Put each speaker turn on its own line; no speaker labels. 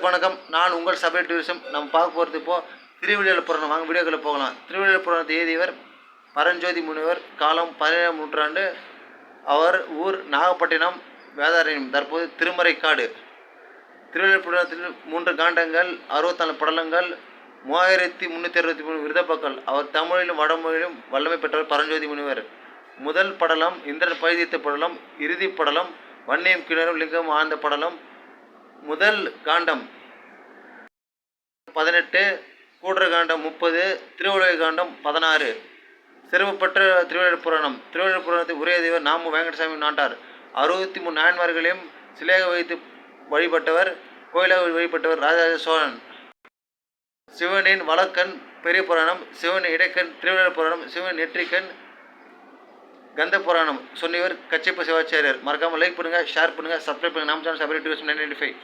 அனைவருக்கும் வணக்கம். நான் உங்கள் சபை டூரிசம் நம்ம பார்க்க போகிறது இப்போது திருவிழியல் புராணம் வாங்க வீடியோக்களை போகலாம். திருவிழியல் புராணத்தை எழுதியவர் பரஞ்சோதி முனிவர் காலம் பதினேழாம் நூற்றாண்டு. அவர் ஊர் நாகப்பட்டினம் வேதாரண்யம். தற்போது திருமறைக்காடு. திருவிழியல் புராணத்தில் மூன்று காண்டங்கள் அறுபத்தாலு படலங்கள் மூவாயிரத்தி முந்நூற்றி அறுபத்தி மூணு விருதப்பக்கள் அவர் தமிழிலும் வடமொழியிலும் வல்லமை பெற்றவர் பரஞ்சோதி முனிவர். முதல் படலம் இந்திரன் பைதித்த படலம் இறுதி படலம் வன்னியம் கிணறும் லிங்கம் ஆழ்ந்த படலம் முதல் காண்டம் பதினெட்டு கூடுற காண்டம் முப்பது திருவள்ளுவர் காண்டம் பதினாறு. சிறப்புப்பட்ட திருவள்ளுவர் புராணம். திருவள்ளுவர் புராணத்தை உரிய தெய்வர் நாமு வெங்கடசாமி நாட்டார். அறுபத்தி மூணு நாயன்மார்களையும் சிலையாக வைத்து வழிபட்டவர் கோயிலாக வழிபட்டவர் ராஜராஜ சோழன். சிவனின் வழக்கன் பெரிய புராணம். சிவன் இடைக்கண் திருவள்ளுவர் புராணம். சிவன் நெற்றிக்கண் கந்த புராணம். சொன்னவர் கச்சிப்ப சிவாச்சாரியர். மறக்காமல் லைக் பண்ணுங்கள் ஷேர் பண்ணுங்கள் சப்ஸ்கிரைப் பண்ணுங்கள் நம்ம channel Sabari two nine five